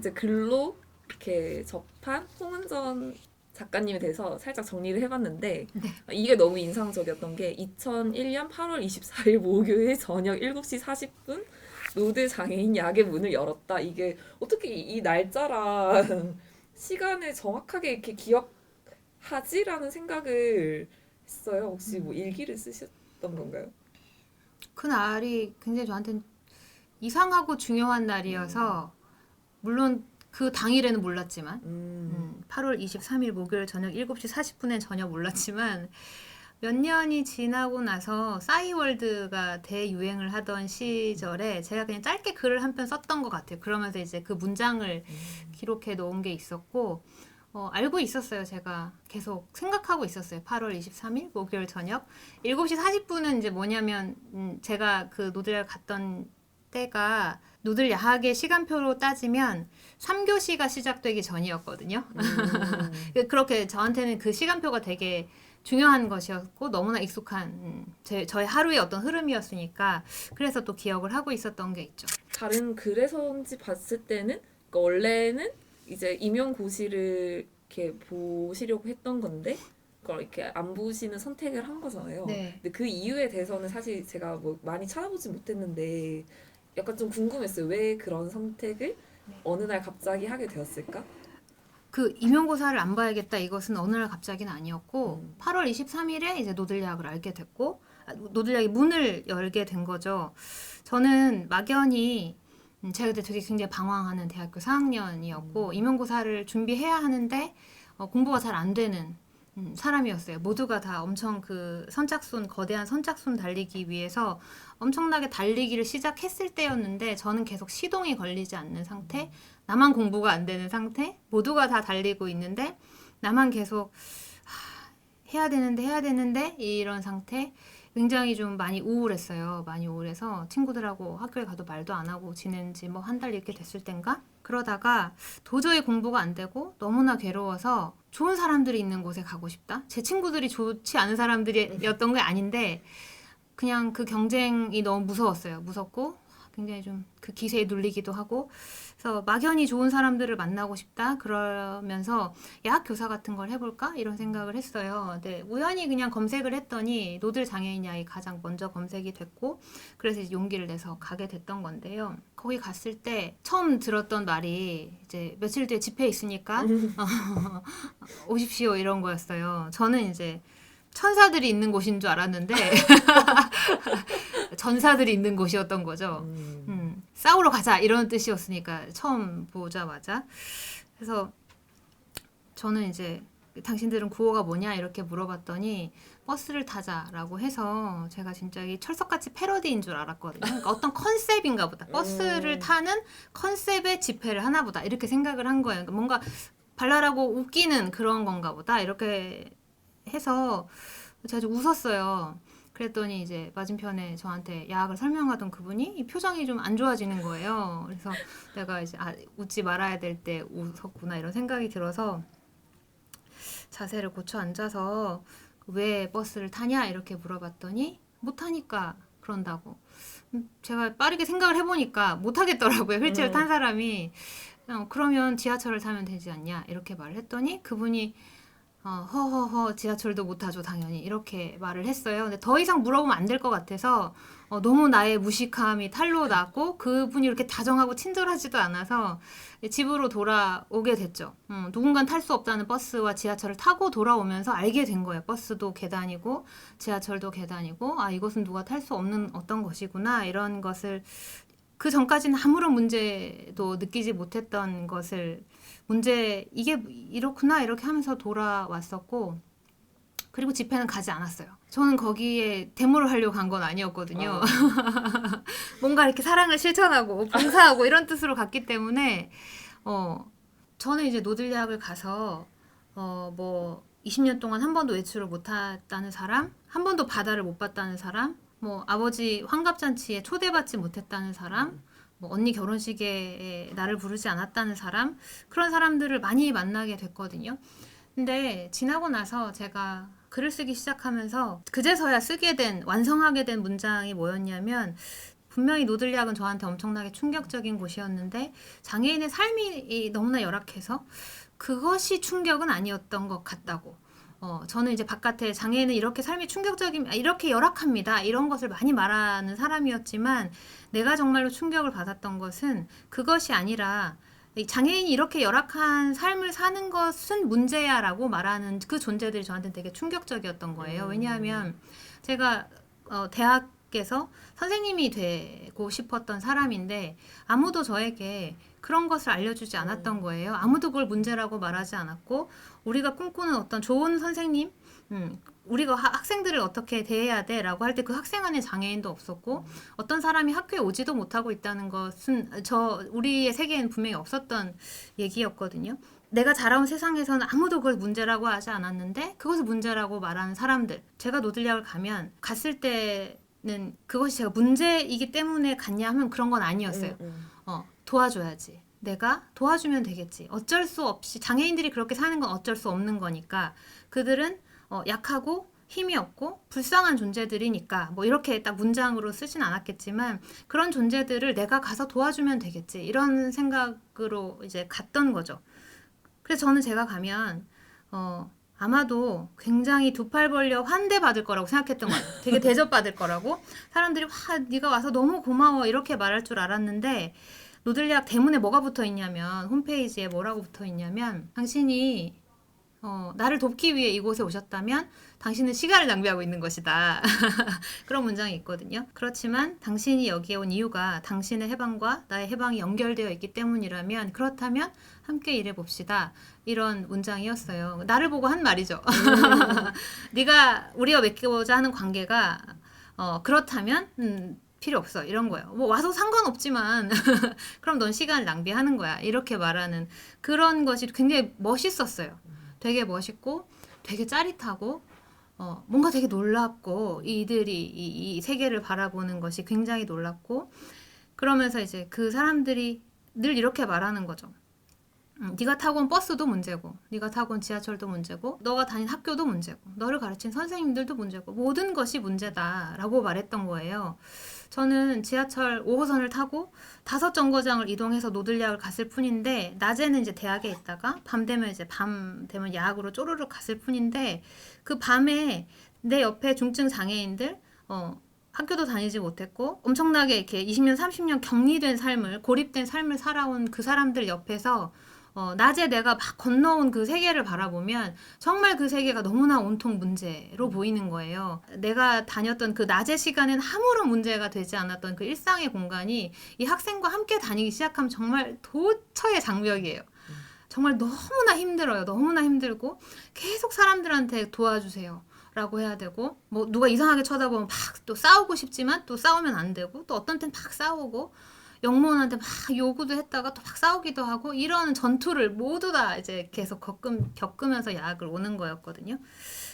이제 글로 이렇게 접한 홍은전 작가님에 대해서 살짝 정리를 해봤는데 네. 이게 너무 인상적이었던 게 2001년 8월 24일 목요일 저녁 7시 40분 노드 장애인 약의 문을 열었다. 이게 어떻게 이, 이 날짜랑 시간을 정확하게 이렇게 기억하지라는 생각을 했어요. 혹시 뭐 일기를 쓰셨던 건가요? 그 날이 굉장히 저한테는 이상하고 중요한 날이어서 물론 그 당일에는 몰랐지만 음. 음, 8월 23일 목요일 저녁 7시 40분엔 전혀 몰랐지만 몇 년이 지나고 나서 싸이월드가 대유행을 하던 시절에 제가 그냥 짧게 글을 한 편 썼던 것 같아요. 그러면서 이제 그 문장을 기록해 놓은 게 있었고 어, 알고 있었어요. 제가 계속 생각하고 있었어요. 8월 23일 목요일 저녁 7시 40분은 이제 뭐냐면 음, 제가 그 노들야를 갔던 때가 노들 야학의 시간표로 따지면 3교시가 시작되기 전이었거든요. 음. 그렇게 저한테는 그 시간표가 되게 중요한 것이었고 너무나 익숙한 음, 제, 저의 하루의 어떤 흐름이었으니까 그래서 또 기억을 하고 있었던 게 있죠. 다른 글에서인지 봤을 때는 그러니까 원래는 이제 임용고시를 이렇게 보시려고 했던 건데 그걸 이렇게 안 보시는 선택을 한 거잖아요. 네. 근데 그 이유에 대해서는 사실 제가 뭐 많이 찾아보지 못했는데 약간 좀 궁금했어요. 왜 그런 선택을 네. 어느 날 갑자기 하게 되었을까? 그 임용고사를 안 봐야겠다 이것은 어느 날 갑자기는 아니었고 음. 8월 23일에 이제 노들야학을 알게 됐고 아, 노들야학이 문을 열게 된 거죠. 저는 막연히 음, 제가 그때 되게 굉장히 방황하는 대학교 4학년이었고 임용고사를 준비해야 하는데 어, 공부가 잘 안 되는 음, 사람이었어요. 모두가 다 엄청 그 선착순 거대한 선착순 달리기 위해서 엄청나게 달리기를 시작했을 때였는데 저는 계속 시동이 걸리지 않는 상태, 나만 공부가 안 되는 상태, 모두가 다 달리고 있는데 나만 계속 하, 해야 되는데 해야 되는데 이런 상태. 굉장히 좀 많이 우울했어요. 많이 우울해서 친구들하고 학교에 가도 말도 안 하고 지낸 지뭐 한 달 이렇게 됐을 땐가? 그러다가 도저히 공부가 안 되고 너무나 괴로워서 좋은 사람들이 있는 곳에 가고 싶다. 제 친구들이 좋지 않은 사람들이었던 게 아닌데 그냥 그 경쟁이 너무 무서웠어요. 무섭고 굉장히 좀 그 기세에 눌리기도 하고 그래서 막연히 좋은 사람들을 만나고 싶다. 그러면서 야학 교사 같은 걸 해볼까 이런 생각을 했어요. 네, 우연히 그냥 검색을 했더니 노들 장애인 야이 가장 먼저 검색이 됐고 그래서 용기를 내서 가게 됐던 건데요. 거기 갔을 때 처음 들었던 말이 이제 며칠 뒤에 집회 있으니까 어, 오십시오 이런 거였어요. 저는 이제 천사들이 있는 곳인 줄 알았는데 전사들이 있는 곳이었던 거죠. 음. 음, 싸우러 가자 이런 뜻이었으니까 처음 보자마자 그래서 저는 이제 당신들은 구호가 뭐냐 이렇게 물어봤더니 버스를 타자라고 해서 제가 진짜 이 철석같이 패러디인 줄 알았거든요. 그러니까 어떤 컨셉인가 보다. 버스를 음. 타는 컨셉의 집회를 하나 보다. 이렇게 생각을 한 거예요. 그러니까 뭔가 발랄하고 웃기는 그런 건가 보다. 이렇게 해서 제가 좀 웃었어요. 그랬더니 이제 맞은편에 저한테 야학을 설명하던 그분이 이 표정이 좀 안 좋아지는 거예요. 그래서 내가 이제 아, 웃지 말아야 될 때 웃었구나 이런 생각이 들어서 자세를 고쳐 앉아서 왜 버스를 타냐 이렇게 물어봤더니 못 타니까 그런다고. 음, 제가 빠르게 생각을 해보니까 못 하겠더라고요. 휠체어 음. 탄 사람이 어, 그러면 지하철을 타면 되지 않냐 이렇게 말을 했더니 그분이 어, 허허허 지하철도 못 타죠 당연히 이렇게 말을 했어요. 근데 더 이상 물어보면 안 될 것 같아서 어, 너무 나의 무식함이 탄로 났고 그분이 이렇게 다정하고 친절하지도 않아서 집으로 돌아오게 됐죠. 음, 누군가 탈수 없다는 버스와 지하철을 타고 돌아오면서 알게 된 거예요. 버스도 계단이고 지하철도 계단이고 아 이것은 누가 탈 수 없는 어떤 것이구나 이런 것을 그 전까지는 아무런 문제도 느끼지 못했던 것을 문제 이게 이렇구나 이렇게 하면서 돌아왔었고 그리고 집회는 가지 않았어요. 저는 거기에 데모를 하려고 간 건 아니었거든요. 어. 뭔가 이렇게 사랑을 실천하고 봉사하고 이런 뜻으로 갔기 때문에 어 저는 이제 노들 대학을 가서 어 뭐 20년 동안 한 번도 외출을 못 했다는 사람, 한 번도 바다를 못 봤다는 사람, 뭐 아버지 환갑잔치에 초대받지 못했다는 사람, 뭐 언니 결혼식에 나를 부르지 않았다는 사람 그런 사람들을 많이 만나게 됐거든요. 근데 지나고 나서 제가 글을 쓰기 시작하면서 그제서야 쓰게 된 완성하게 된 문장이 뭐였냐면 분명히 노들리학은 저한테 엄청나게 충격적인 곳이었는데 장애인의 삶이 이 너무나 열악해서 그것이 충격은 아니었던 것 같다고. 어, 저는 이제 바깥에 장애인은 이렇게 삶이 충격적인, 아, 이렇게 열악합니다. 이런 것을 많이 말하는 사람이었지만 내가 정말로 충격을 받았던 것은 그것이 아니라 이 장애인이 이렇게 열악한 삶을 사는 것은 문제야 라고 말하는 그 존재들이 저한테 되게 충격적이었던 거예요. 음. 왜냐하면 제가 어, 대학에서 선생님이 되고 싶었던 사람인데 아무도 저에게 그런 것을 알려주지 않았던 거예요. 아무도 그걸 문제라고 말하지 않았고 우리가 꿈꾸는 어떤 좋은 선생님, 음, 우리가 하- 학생들을 어떻게 대해야 돼라고 할 때 그 학생 안에 장애인도 없었고 어떤 사람이 학교에 오지도 못하고 있다는 것은 저 우리의 세계에는 분명히 없었던 얘기였거든요. 내가 자라온 세상에서는 아무도 그걸 문제라고 하지 않았는데 그것을 문제라고 말하는 사람들. 제가 노들약을 가면 갔을 때는 그것이 제가 문제이기 때문에 갔냐 하면 그런 건 아니었어요. 음, 음. 어, 도와줘야지. 내가 도와주면 되겠지. 어쩔 수 없이 장애인들이 그렇게 사는 건 어쩔 수 없는 거니까 그들은 어, 약하고 힘이 없고 불쌍한 존재들이니까 뭐 이렇게 딱 문장으로 쓰진 않았겠지만 그런 존재들을 내가 가서 도와주면 되겠지 이런 생각으로 이제 갔던 거죠. 그래서 저는 제가 가면 어 아마도 굉장히 두 팔 벌려 환대 받을 거라고 생각했던 거예요. 되게 대접 받을 거라고 사람들이 와 네가 와서 너무 고마워 이렇게 말할 줄 알았는데 노들리학 대문에 뭐가 붙어 있냐면 홈페이지에 뭐라고 붙어 있냐면 당신이 어, 나를 돕기 위해 이곳에 오셨다면 당신은 시간을 낭비하고 있는 것이다. 그런 문장이 있거든요. 그렇지만 당신이 여기에 온 이유가 당신의 해방과 나의 해방이 연결되어 있기 때문이라면 그렇다면 함께 일해 봅시다. 이런 문장이었어요. 나를 보고 한 말이죠. 네가 우리가 맺고자 하는 관계가 어, 그렇다면 음, 필요 없어 이런 거예요. 뭐 와서 상관없지만 그럼 넌 시간을 낭비하는 거야 이렇게 말하는 그런 것이 굉장히 멋있었어요. 되게 멋있고 되게 짜릿하고 어, 뭔가 되게 놀랍고 이들이 이, 이 세계를 바라보는 것이 굉장히 놀랍고 그러면서 이제 그 사람들이 늘 이렇게 말하는 거죠. 음, 네가 타고 온 버스도 문제고, 네가 타고 온 지하철도 문제고, 너가 다닌 학교도 문제고, 너를 가르친 선생님들도 문제고, 모든 것이 문제다라고 말했던 거예요. 저는 지하철 5호선을 타고 다섯 정거장을 이동해서 노들야을 갔을 뿐인데 낮에는 이제 대학에 있다가 밤 되면 이제 밤 되면 야학으로 쪼르륵 갔을 뿐인데 그 밤에 내 옆에 중증 장애인들 어 학교도 다니지 못했고 엄청나게 이렇게 20년 30년 격리된 삶을 고립된 삶을 살아온 그 사람들 옆에서 어, 낮에 내가 막 건너온 그 세계를 바라보면 정말 그 세계가 너무나 온통 문제로 보이는 거예요. 내가 다녔던 그 낮의 시간엔 아무런 문제가 되지 않았던 그 일상의 공간이 이 학생과 함께 다니기 시작하면 정말 도처의 장벽이에요. 정말 너무나 힘들어요. 너무나 힘들고 계속 사람들한테 도와주세요. 라고 해야 되고 뭐 누가 이상하게 쳐다보면 막 또 싸우고 싶지만 또 싸우면 안 되고 또 어떤 땐 막 싸우고 영무원한테 막 요구도 했다가 또 막 싸우기도 하고 이런 전투를 모두 다 이제 계속 겪음, 겪으면서 야학을 오는 거였거든요.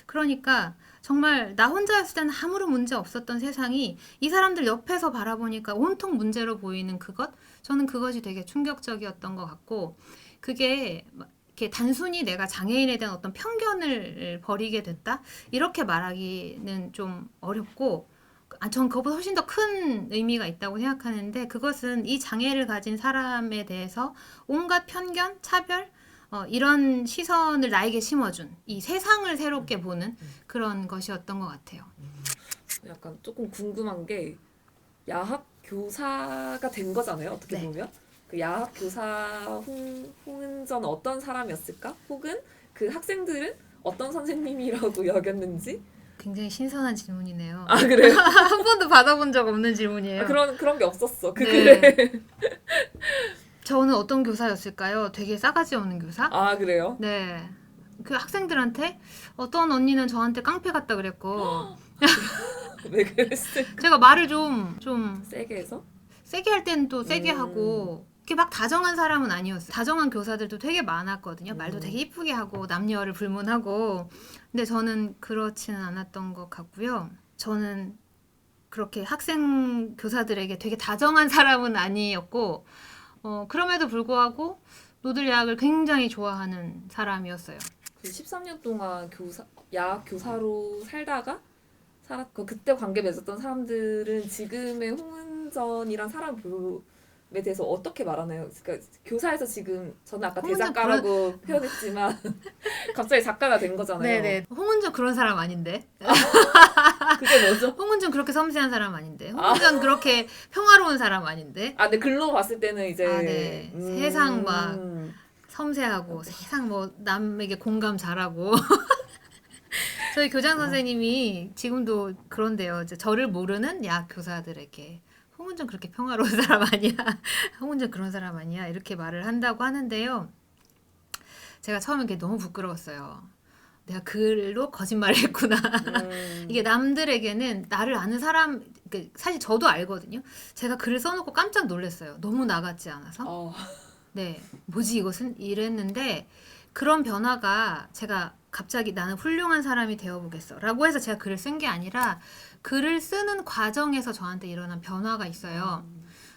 그러니까 정말 나 혼자였을 때는 아무런 문제 없었던 세상이 이 사람들 옆에서 바라보니까 온통 문제로 보이는 그것 저는 그것이 되게 충격적이었던 것 같고 그게 막 이렇게 단순히 내가 장애인에 대한 어떤 편견을 버리게 됐다 이렇게 말하기는 좀 어렵고 아, 전 그것보다 훨씬 더 큰 의미가 있다고 생각하는데 그것은 이 장애를 가진 사람에 대해서 온갖 편견, 차별 어, 이런 시선을 나에게 심어준 이 세상을 새롭게 보는 그런 것이었던 것 같아요. 약간 조금 궁금한 게 야학 교사가 된 거잖아요. 어떻게 네. 보면 그 야학 교사 홍 홍은전 어떤 사람이었을까? 혹은 그 학생들은 어떤 선생님이라고 여겼는지? 굉장히 신선한 질문이네요. 아 그래요? 한 번도 받아본 적 없는 질문이에요. 아, 그런 그런 게 없었어. 그 네. 글에. 저는 어떤 교사였을까요? 되게 싸가지 없는 교사? 아 그래요? 네. 그 학생들한테 어떤 언니는 저한테 깡패 같다 그랬고 왜 그랬을? 제가 말을 좀 좀 세게 해서? 세게 할 때는 또 세게 음. 하고 이렇게 막 다정한 사람은 아니었어요. 다정한 교사들도 되게 많았거든요. 말도 음. 되게 이쁘게 하고 남녀를 불문하고. 근데 저는 그렇지는 않았던 것 같고요. 저는 그렇게 학생 교사들에게 되게 다정한 사람은 아니었고 어, 그럼에도 불구하고 노들야학을 굉장히 좋아하는 사람이었어요. 그 13년 동안 교사 야학 교사로 살다가 살았고 그때 관계 맺었던 사람들은 지금의 홍은전 홍은전이란 사람 에 대해서 어떻게 말하나요? 그러니까 교사에서 지금 저는 아까 대작가라고 표현했지만 갑자기 작가가 된 거잖아요. 네네. 홍은전 그런 사람 아닌데. 그게 뭐죠? 홍은전 그렇게 섬세한 사람 아닌데. 홍은전 그렇게 평화로운 사람 아닌데. 아, 근데 글로 봤을 때는 이제 아, 네. 음, 세상 막 섬세하고 세상 뭐 남에게 공감 잘하고 저희 교장 선생님이 지금도 그런데요. 이제 저를 모르는 야 교사들에게 홍은전 그렇게 평화로운 사람 아니야. 홍은전 그런 사람 아니야. 이렇게 말을 한다고 하는데요. 제가 처음에 그게 너무 부끄러웠어요. 내가 글로 거짓말을 했구나. 음, 이게 남들에게는 나를 아는 사람, 그 사실 저도 알거든요. 제가 글을 써놓고 깜짝 놀랐어요. 너무 나같지 않아서. 어, 네, 뭐지 이것은 이랬는데 그런 변화가 제가 갑자기 나는 훌륭한 사람이 되어보겠어 라고 해서 제가 글을 쓴 게 아니라 글을 쓰는 과정에서 저한테 일어난 변화가 있어요.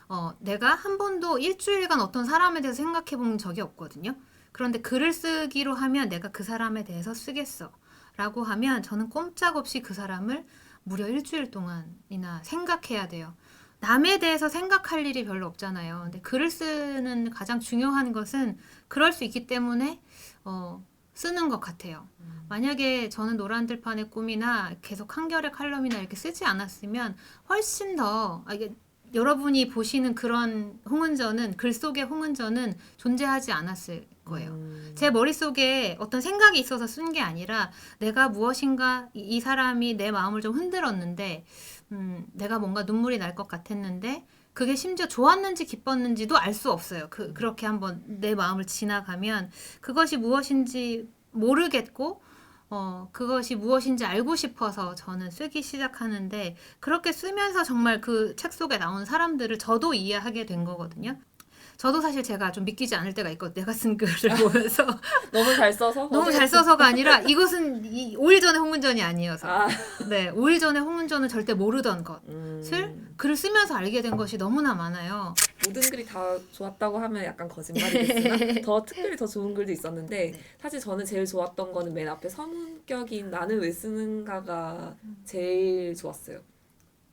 어, 내가 한 번도 일주일간 어떤 사람에 대해서 생각해 본 적이 없거든요. 그런데 글을 쓰기로 하면 내가 그 사람에 대해서 쓰겠어. 라고 하면 저는 꼼짝없이 그 사람을 무려 일주일 동안이나 생각해야 돼요. 남에 대해서 생각할 일이 별로 없잖아요. 근데 글을 쓰는 가장 중요한 것은 그럴 수 있기 때문에 어, 쓰는 것 같아요. 만약에 저는 노란 들판의 꿈이나 계속 한결의 칼럼이나 이렇게 쓰지 않았으면 훨씬 더 아, 이게 여러분이 보시는 그런 홍은전은 글 속의 홍은전은 존재하지 않았을 거예요. 음, 제 머릿속에 어떤 생각이 있어서 쓴 게 아니라 내가 무엇인가 이, 이 사람이 내 마음을 좀 흔들었는데 음, 내가 뭔가 눈물이 날 것 같았는데 그게 심지어 좋았는지 기뻤는지도 알 수 없어요. 그, 그렇게 한번 내 마음을 지나가면 그것이 무엇인지 모르겠고 어, 그것이 무엇인지 알고 싶어서 저는 쓰기 시작하는데 그렇게 쓰면서 정말 그 책 속에 나온 사람들을 저도 이해하게 된 거거든요. 저도 사실 제가 좀 믿기지 않을 때가 있고 내가 쓴 글을 보면서. 너무 잘 써서? 너무 잘 써서가 아니라 이것은 이 5일 전에 홍문전이 아니어서. 아, 네 5일 전에 홍문전은 절대 모르던 것을 음, 글을 쓰면서 알게 된 것이 너무나 많아요. 모든 글이 다 좋았다고 하면 약간 거짓말이겠으나 더 특별히 더 좋은 글도 있었는데 네. 사실 저는 제일 좋았던 거는 맨 앞에 서문격인 나는 왜 쓰는가가 제일 좋았어요.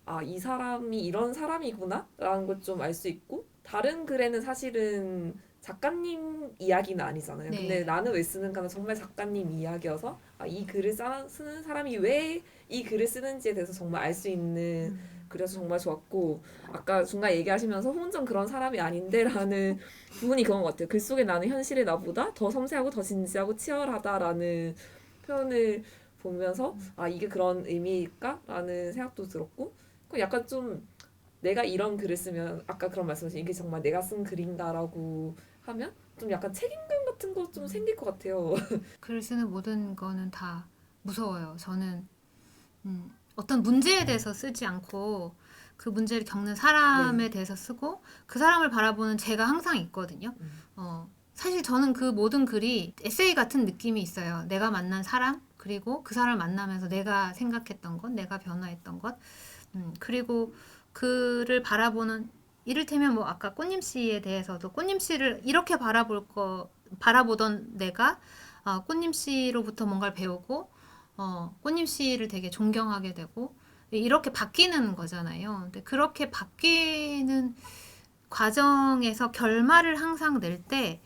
아, 이 사람이 이런 사람이구나? 라는 걸 좀 알 수 있고 다른 글에는 사실은 작가님 이야기는 아니잖아요. 네. 근데 나는 왜 쓰는가는 정말 작가님 이야기여서 아, 이 글을 써, 쓰는 사람이 왜 이 글을 쓰는지에 대해서 정말 알 수 있는 그래서 정말 좋았고 아까 중간 얘기하시면서 혼전 그런 사람이 아닌데라는 부분이 그런 것 같아요. 글 속에 나는 현실의 나보다 더 섬세하고 더 진지하고 치열하다라는 표현을 보면서 아 이게 그런 의미일까라는 생각도 들었고 그 약간 좀 내가 이런 글을 쓰면 아까 그런 말씀하신 이게 정말 내가 쓴 글인가라고 하면 좀 약간 책임감 같은 거 좀 생길 것 같아요. 글을 쓰는 모든 거는 다 무서워요. 저는 음, 어떤 문제에 대해서 쓰지 않고 그 문제를 겪는 사람에 대해서 쓰고 그 사람을 바라보는 제가 항상 있거든요. 음. 어, 사실 저는 그 모든 글이 에세이 같은 느낌이 있어요. 내가 만난 사람 그리고 그 사람을 만나면서 내가 생각했던 것, 내가 변화했던 것, 음, 그리고 그를 바라보는 이를테면 뭐 아까 꽃님 씨에 대해서도 꽃님 씨를 이렇게 바라볼 거 바라보던 내가 어, 꽃님 씨로부터 뭔가를 배우고 어, 꽃님 씨를 되게 존경하게 되고 이렇게 바뀌는 거잖아요. 근데 그렇게 바뀌는 과정에서 결말을 항상 낼 때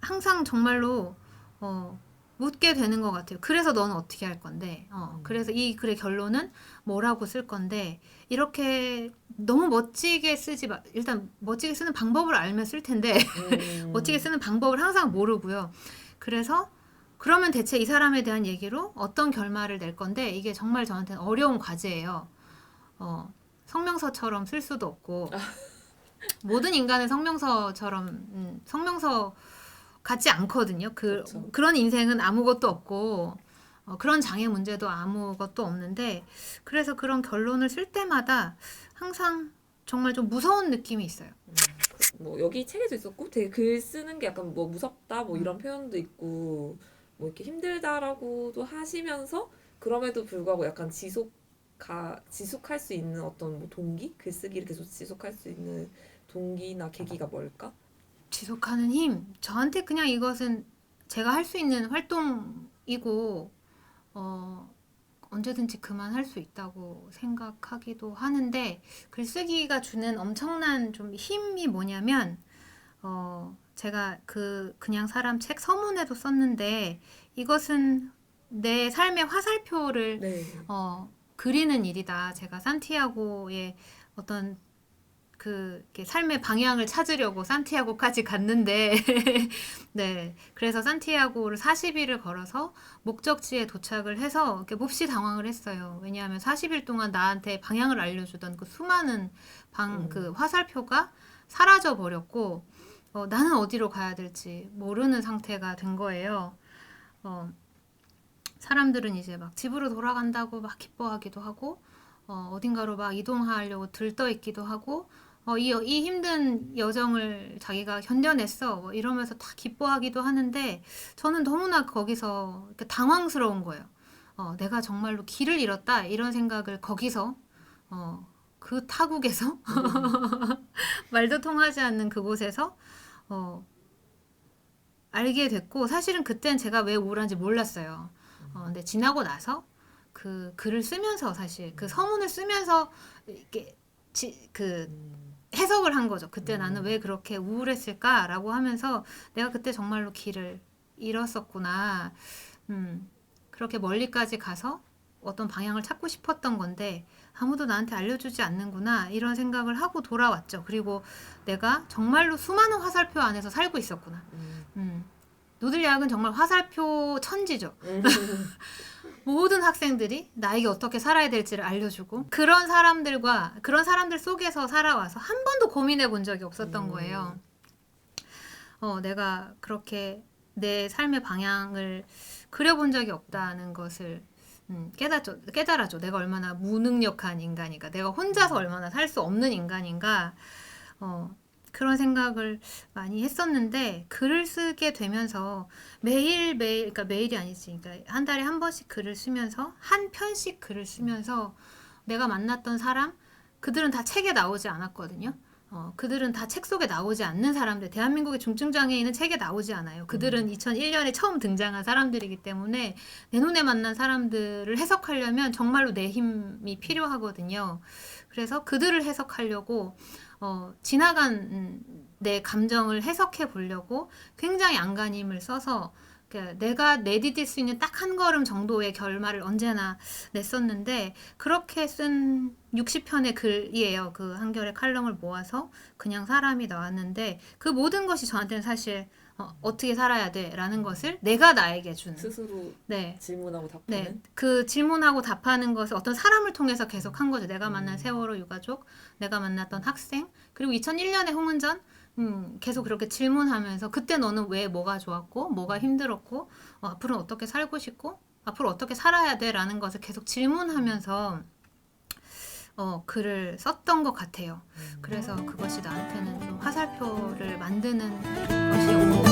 항상 정말로 어, 묻게 되는 것 같아요. 그래서 너는 어떻게 할 건데? 어, 그래서 이 글의 결론은 뭐라고 쓸 건데? 이렇게 너무 멋지게 쓰지 마. 일단 멋지게 쓰는 방법을 알면 쓸 텐데 음. 멋지게 쓰는 방법을 항상 모르고요. 그래서 그러면 대체 이 사람에 대한 얘기로 어떤 결말을 낼 건데 이게 정말 저한테는 어려운 과제예요. 어, 성명서처럼 쓸 수도 없고 모든 인간은 성명서처럼 음, 성명서 같지 않거든요. 그 그렇죠. 그런 인생은 아무것도 없고 어, 그런 장애 문제도 아무것도 없는데 그래서 그런 결론을 쓸 때마다 항상 정말 좀 무서운 느낌이 있어요. 뭐 여기 책에도 있었고 되게 글 쓰는 게 약간 뭐 무섭다 뭐 이런 표현도 있고 뭐 이렇게 힘들다라고도 하시면서 그럼에도 불구하고 약간 지속 가 지속할 수 있는 어떤 뭐 동기 글쓰기를 계속 지속할 수 있는 동기나 계기가 뭘까? 지속하는 힘. 저한테 그냥 이것은 제가 할 수 있는 활동이고, 어, 언제든지 그만할 수 있다고 생각하기도 하는데 글쓰기가 주는 엄청난 좀 힘이 뭐냐면 어 제가 그 그냥 사람 책 서문에도 썼는데 이것은 내 삶의 화살표를 네. 어, 그리는 일이다. 제가 산티아고의 어떤 그 삶의 방향을 찾으려고 산티아고까지 갔는데 네 그래서 산티아고를 40일을 걸어서 목적지에 도착을 해서 이렇게 몹시 당황을 했어요. 왜냐하면 40일 동안 나한테 방향을 알려주던 그 수많은 방 음. 그 화살표가 사라져 버렸고 어, 나는 어디로 가야 될지 모르는 상태가 된 거예요. 어, 사람들은 이제 막 집으로 돌아간다고 막 기뻐하기도 하고 어, 어딘가로 막 이동하려고 들떠 있기도 하고 어, 이, 이 힘든 여정을 자기가 견뎌냈어 뭐 이러면서 다 기뻐하기도 하는데 저는 너무나 거기서 당황스러운 거예요. 어, 내가 정말로 길을 잃었다 이런 생각을 거기서 어, 그 타국에서 말도 통하지 않는 그곳에서 어, 알게 됐고 사실은 그땐 제가 왜 우울한지 몰랐어요. 어, 근데 지나고 나서 그 글을 쓰면서 사실 그 서문을 쓰면서 이렇게 지, 그 음. 해석을 한 거죠. 그때 음. 나는 왜 그렇게 우울했을까라고 하면서 내가 그때 정말로 길을 잃었었구나. 음, 그렇게 멀리까지 가서 어떤 방향을 찾고 싶었던 건데 아무도 나한테 알려주지 않는구나 이런 생각을 하고 돌아왔죠. 그리고 내가 정말로 수많은 화살표 안에서 살고 있었구나. 음. 음. 노들야학은 정말 화살표 천지죠. 음. 모든 학생들이 나에게 어떻게 살아야 될지를 알려주고 그런 사람들과 그런 사람들 속에서 살아와서 한 번도 고민해 본 적이 없었던 음. 거예요. 어, 내가 그렇게 내 삶의 방향을 그려본 적이 없다는 것을 음, 깨닫죠, 깨달아죠. 내가 얼마나 무능력한 인간인가, 내가 혼자서 얼마나 살 수 없는 인간인가, 어, 그런 생각을 많이 했었는데 글을 쓰게 되면서 매일 매일 그러니까 매일이 아니지 그러니까 한 달에 한 번씩 글을 쓰면서 한 편씩 글을 쓰면서 내가 만났던 사람 그들은 다 책에 나오지 않았거든요. 어, 그들은 다 책 속에 나오지 않는 사람들. 대한민국의 중증 장애인은 책에 나오지 않아요. 그들은 2001년에 처음 등장한 사람들이기 때문에 내 눈에 만난 사람들을 해석하려면 정말로 내 힘이 필요하거든요. 그래서 그들을 해석하려고 어, 지나간 음, 내 감정을 해석해 보려고 굉장히 안간힘을 써서 그 내가 내디딜 수 있는 딱 한 걸음 정도의 결말을 언제나 냈었는데 그렇게 쓴 60편의 글이에요. 그 한결의 칼럼을 모아서 그냥 사람이 나왔는데 그 모든 것이 저한테는 사실 어, 어떻게 살아야 돼라는 것을 내가 나에게 주는 스스로 네. 질문하고 답하는. 네, 그 질문하고 답하는 것을 어떤 사람을 통해서 계속 한 거죠. 내가 만난 음. 세월호 유가족, 내가 만났던 학생, 그리고 2001년에 홍은전, 음, 계속 그렇게 질문하면서 그때 너는 왜 뭐가 좋았고, 뭐가 힘들었고, 어, 앞으로는 어떻게 살고 싶고, 앞으로 어떻게 살아야 돼라는 것을 계속 질문하면서 어, 글을 썼던 것 같아요. 음. 그래서 그것이 나한테는 좀 화살표를 만드는 것이었고.